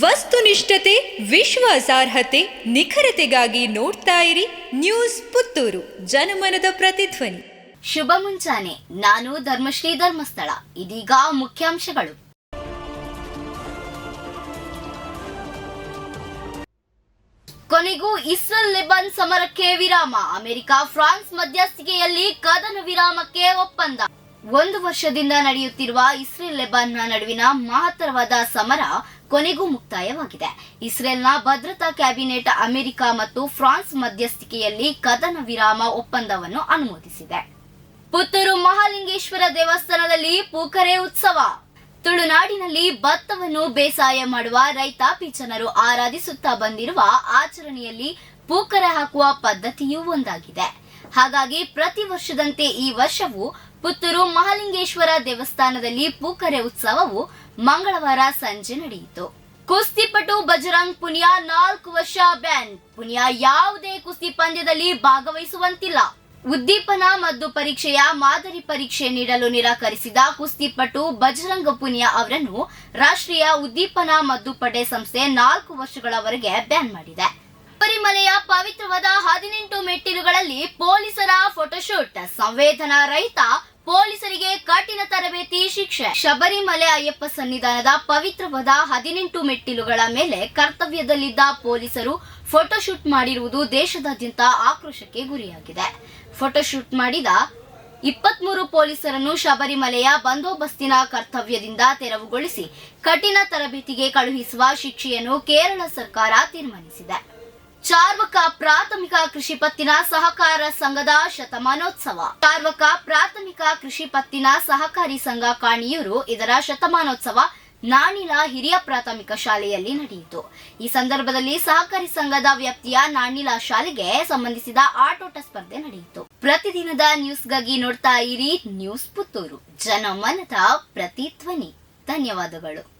ವಸ್ತುನಿಷ್ಠತೆ, ವಿಶ್ವಾಸಾರ್ಹತೆ, ನಿಖರತೆಗಾಗಿ ನೋಡ್ತಾ ಇರಿ ನ್ಯೂಸ್ ಪುತ್ತೂರು, ಜನಮನದ ಪ್ರತಿಧ್ವನಿ. ಶುಭ ಮುಂಚಾನೆ ನಾನು ಧರ್ಮಶ್ರೀ ಧರ್ಮಸ್ಥಳ. ಇದೀಗ ಮುಖ್ಯಾಂಶಗಳು. ಕೊನೆಗೂ ಇಸ್ರೇಲ್ ಲೆಬನ್ ಸಮರಕ್ಕೆ ವಿರಾಮ. ಅಮೆರಿಕ, ಫ್ರಾನ್ಸ್ ಮಧ್ಯಸ್ಥಿಕೆಯಲ್ಲಿ ಕದನ ವಿರಾಮಕ್ಕೆ ಒಪ್ಪಂದ. ಒಂದು ವರ್ಷದಿಂದ ನಡೆಯುತ್ತಿರುವ ಇಸ್ರೇಲ್ ಲೆಬನ್ನ ನಡುವಿನ ಮಹತ್ತರವಾದ ಸಮರ ಕೊನೆಗೂ ಮುಕ್ತಾಯವಾಗಿದೆ. ಇಸ್ರೇಲ್ನ ಭದ್ರತಾ ಕ್ಯಾಬಿನೆಟ್ ಅಮೆರಿಕ ಮತ್ತು ಫ್ರಾನ್ಸ್ ಮಧ್ಯಸ್ಥಿಕೆಯಲ್ಲಿ ಕದನ ವಿರಾಮ ಒಪ್ಪಂದವನ್ನು ಅನುಮೋದಿಸಿದೆ. ಪುತ್ತೂರು ಮಹಾಲಿಂಗೇಶ್ವರ ದೇವಸ್ಥಾನದಲ್ಲಿ ಪೂಕರೆ ಉತ್ಸವ. ತುಳುನಾಡಿನಲ್ಲಿ ಭತ್ತವನ್ನು ಬೇಸಾಯ ಮಾಡುವ ರೈತಾಪಿ ಜನರು ಆರಾಧಿಸುತ್ತಾ ಬಂದಿರುವ ಆಚರಣೆಯಲ್ಲಿ ಪೂಕರೆ ಹಾಕುವ ಪದ್ಧತಿಯೂ ಒಂದಾಗಿದೆ. ಹಾಗಾಗಿ ಪ್ರತಿ ವರ್ಷದಂತೆ ಈ ವರ್ಷವೂ ಪುತ್ತೂರು ಮಹಾಲಿಂಗೇಶ್ವರ ದೇವಸ್ಥಾನದಲ್ಲಿ ಪೂಕರೆ ಉತ್ಸವವು ಮಂಗಳವಾರ ಸಂಜೆ ನಡೆಯಿತು. ಕುಸ್ತಿಪಟು ಬಜರಂಗ್ ಪುನಿಯಾ ನಾಲ್ಕು ವರ್ಷ ಬ್ಯಾನ್. ಪುನಿಯಾ ಯಾವುದೇ ಕುಸ್ತಿ ಪಂದ್ಯದಲ್ಲಿ ಭಾಗವಹಿಸುವಂತಿಲ್ಲ. ಉದ್ದೀಪನ ಮದ್ದು ಪರೀಕ್ಷೆಯ ಮಾದರಿ ಪರೀಕ್ಷೆ ನೀಡಲು ನಿರಾಕರಿಸಿದ ಕುಸ್ತಿಪಟು ಬಜರಂಗ ಪುನಿಯಾ ಅವರನ್ನು ರಾಷ್ಟ್ರೀಯ ಉದ್ದೀಪನ ಮದ್ದು ಪಡೆ ಸಂಸ್ಥೆ ನಾಲ್ಕು ವರ್ಷಗಳವರೆಗೆ ಬ್ಯಾನ್ ಮಾಡಿದೆ. ಶಬರಿಮಲೆಯ ಪವಿತ್ರವಾದ ಹದಿನೆಂಟು ಮೆಟ್ಟಿಲುಗಳಲ್ಲಿ ಪೊಲೀಸರ ಫೋಟೋಶೂಟ್ ಸಂವೇದನಾ ರಹಿತ ಪೊಲೀಸರಿಗೆ ಕಠಿಣ ತರಬೇತಿ ಶಿಕ್ಷೆ. ಶಬರಿಮಲೆ ಅಯ್ಯಪ್ಪ ಸನ್ನಿಧಾನದ ಪವಿತ್ರವಾದ ಹದಿನೆಂಟು ಮೆಟ್ಟಿಲುಗಳ ಮೇಲೆ ಕರ್ತವ್ಯದಲ್ಲಿದ್ದ ಪೊಲೀಸರು ಫೋಟೋಶೂಟ್ ಮಾಡಿರುವುದು ದೇಶದಾದ್ಯಂತ ಆಕ್ರೋಶಕ್ಕೆ ಗುರಿಯಾಗಿದೆ. ಫೋಟೋಶೂಟ್ ಮಾಡಿದ ಇಪ್ಪತ್ಮೂರು ಪೊಲೀಸರನ್ನು ಶಬರಿಮಲೆಯ ಬಂದೋಬಸ್ತಿನ ಕರ್ತವ್ಯದಿಂದ ತೆರವುಗೊಳಿಸಿ ಕಠಿಣ ತರಬೇತಿಗೆ ಕಳುಹಿಸುವ ಶಿಕ್ಷೆಯನ್ನು ಕೇರಳ ಸರ್ಕಾರ ತೀರ್ಮಾನಿಸಿದೆ. ಚಾರ್ವಕ ಪ್ರಾಥಮಿಕ ಕೃಷಿ ಪತ್ತಿನ ಸಹಕಾರ ಸಂಘದ ಶತಮಾನೋತ್ಸವ. ಚಾರ್ವಕ ಪ್ರಾಥಮಿಕ ಕೃಷಿ ಪತ್ತಿನ ಸಹಕಾರಿ ಸಂಘ ಕಾಣಿಯೂರು ಇದರ ಶತಮಾನೋತ್ಸವ ನಾಣಿಲ ಹಿರಿಯ ಪ್ರಾಥಮಿಕ ಶಾಲೆಯಲ್ಲಿ ನಡೆಯಿತು. ಈ ಸಂದರ್ಭದಲ್ಲಿ ಸಹಕಾರಿ ಸಂಘದ ವ್ಯಾಪ್ತಿಯ ನಾಣಿಲ ಶಾಲೆಗೆ ಸಂಬಂಧಿಸಿದ ಆಟೋಟ ಸ್ಪರ್ಧೆ ನಡೆಯಿತು. ಪ್ರತಿದಿನದ ನ್ಯೂಸ್ಗಾಗಿ ನೋಡ್ತಾ ಇರಿ ನ್ಯೂಸ್ ಪುತ್ತೂರು. ಜನಮನದ ಪ್ರತಿಧ್ವನಿ. ಧನ್ಯವಾದಗಳು.